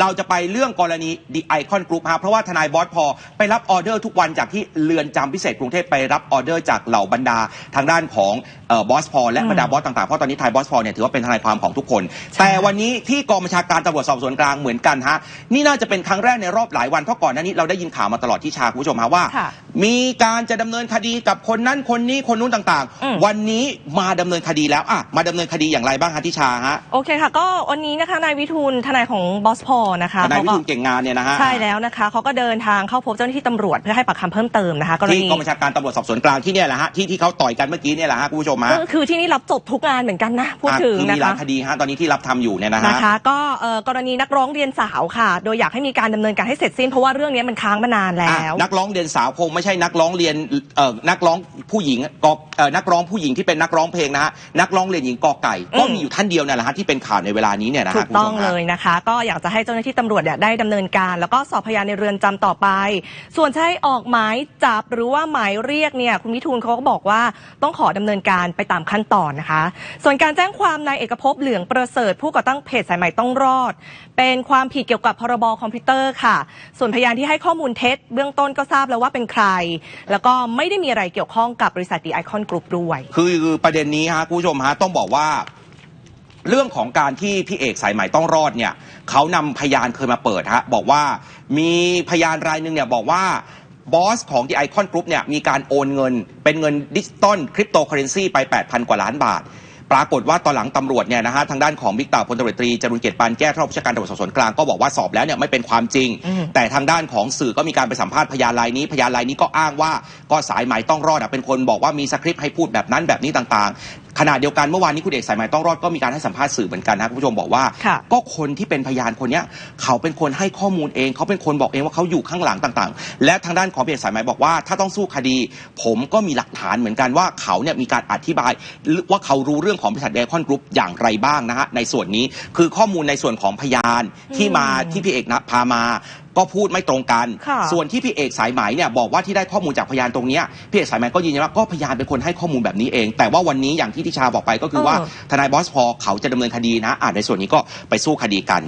เราจะไปเรื่องกรณีดีไอคอนกรุ๊ปฮะเพราะว่าทนายบอสพอไปรับออเดอร์ทุกวันจากที่เรือนจำพิเศษกรุงเทพไปรับออเดอร์จากเหล่าบรรดาทางด้านของบอสพอและบรรดาบอสต่างๆ เพราะตอนนี้ทนายบอสพอเนี่ยถือว่าเป็นทนายความของทุกคน แต่วันนี้ที่กองบัญชาการตำรวจสอบสวนกลางเหมือนกันฮะนี่น่าจะเป็นครั้งแรกในรอบหลายวันเพราะก่อนหน้านี้เราได้ยินข่าวมาตลอดที่ชาคุณผู้ชมฮะว่าค่ะ มีการจะดำเนินคดีกับคนนั้นคนนี้คนนู้นต่างอืม ๆ วันนี้มาดำเนินคดีแล้วอะมาดำเนินคดีอย่างไรบ้างฮะทิชาฮะโอเคค่ะ ก็วันนี้นะคะนายวิทูลทนายของบอสพอนะคะทนายวิเขาทูลเก่งงานเนี่ยนะฮะ ใช่แล้วนะคะเขาก็เดินทางเข้าพบเจ้าหน้าที่ตำรวจเพื่อให้ปากคำเพิ่มเติมนะคะกรที่ณี กองบัญชาการตำรวจสอบสวนกลางที่เนี่ยแหละฮะที่ที่เขาต่อยกันเมื่อกี้เนี่ยแหละฮะคุณผู้ชมฮะก็คือที่นี่รับจบทุกงานเหมือนกันนะพูดอะถึงคือนะมีหลาคะยคดีฮะตอนนี้ที่รับทำอยู่เนี่ยนะฮะ นะคะ ก็เอ่อกรณีนักร้องเรียนสาวค่ะ โดยอยากให้มีการดำเนินการให้เสร็จสิ้นเพราะว่าเรื่องนี้มันค้างมานานแล้อะวนักร้องเรียนสาวคงไม่ใช่นักร้องเรียนเอ่อนักร้องผู้หญิงกอเอ่อนักร้องผู้หญิงที่เป็นนักร้องเพลงนะฮะนักร้องเรียนหญิงกอไก่ก็อืมมีอยู่ท่านเดียวนั่นแหละฮะที่เป็นข่าวในเวลานี้เนี่ยนะถูฮะกคุณต้ผู้องชมเลฮะ ยนะคะ ก็อยากจะให้เจ้าหน้าที่ตำรวจเนี่ยได้ดำเนินการ แล้วก็สอบพยานในเรือนจำต่อไป ส่วนจะให้ออกหมายจับหรือว่าหมายเรียกเนี่ยคุณวิทูลเขาก็บอกว่าต้องขอดำเนินการไปตามขั้นตอนนะคะ ส่วนการแจ้งความนายเอกภพเหลืองประเสริฐ ผู้ก่อตั้งเพจสายใหม่ต้องรอด เป็นความผิดเกี่ยวกับพรบคอมพิวเตอร์ค่ะ ส่วนพยานที่ให้ข้อมูลเท็จเบื้องต้นก็ทราบแล้วว่าเป็นใครแล้วก็ไม่ได้มีอะไรเกี่ยวข้องกับบริษัทดีไอคอนกรุ๊ปด้วย คือประเด็นนี้ฮะคุณผู้ชมฮะต้องบอกว่าเรื่องของการที่พี่เอกสายใหม่ต้องรอดเนี่ยเขานำพยานเคยมาเปิดฮะบอกว่ามีพยานรายหนึ่งเนี่ยบอกว่าบอสของ The Icon Group เนี่ยมีการโอนเงิน เป็นเงินดิจิตอลคริปโตเคอเรนซีไป 8,000 กว่าล้านบาท ปรากฏว่าตอนหลังตำรวจเนี่ยนะฮะทางด้านของบิ๊กต่าพลตำรวจตรีจรุนเกียรติปานแก้วท่านผู้จัดการตำรวจสอบสวนกลางก็บอกว่าสอบแล้วเนี่ยไม่เป็นความจริงอืมแต่ทางด้านของสื่อก็มีการไปสัมภาษณ์พยานรายนี้พยานรายนี้ก็อ้างว่าก็สายไหมต้องรอดอะเป็นคนบอกว่ามีสคริปต์ให้พูดแบบนั้นแบบนี้ต่างๆ ขณะเดียวกันเมื่อวานนี้คุณเอกสายไหมต้องรอดก็มีการให้สัมภาษณ์สื่อเหมือนกันนะคุณผู้ชมบอกว่าค่ะก็คนที่เป็นพยานคนเนี้ยเขาเป็นคนให้ข้อมูลเอง เขาเป็นคนบอกเองว่าเขาอยู่ข้างหลังต่างๆ และทางด้านของพี่เอกสายไหมบอกว่า ถ้าต้องสู้คดี ผมก็มีหลักฐานเหมือนกันว่าเขาเนี่ยมีการอธิบายว่าเขารู้เรื่องของบริษัทเดคอนกรุ๊ปอย่างไรบ้างนะฮะในส่วนนี้คือข้อมูลในส่วนของพยานที่มาอืมที่พี่เอกนะพามา ก็พูดไม่ตรงกันค่ะส่วนที่พี่เอกสายไหมเนี่ยบอกว่าที่ได้ข้อมูลจากพยานตรงเนี้ยพี่เอกสายไหมก็ยืนยันว่าก็พยานเป็นคนให้ข้อมูลแบบนี้เอง แต่ว่าวันนี้อย่างที่ทิชาบอกไปก็คือว่าเออทนายบอสพอเขาจะดำเนินคดีนะอ่าในส่วนนี้ก็ไปสู้คดีกัน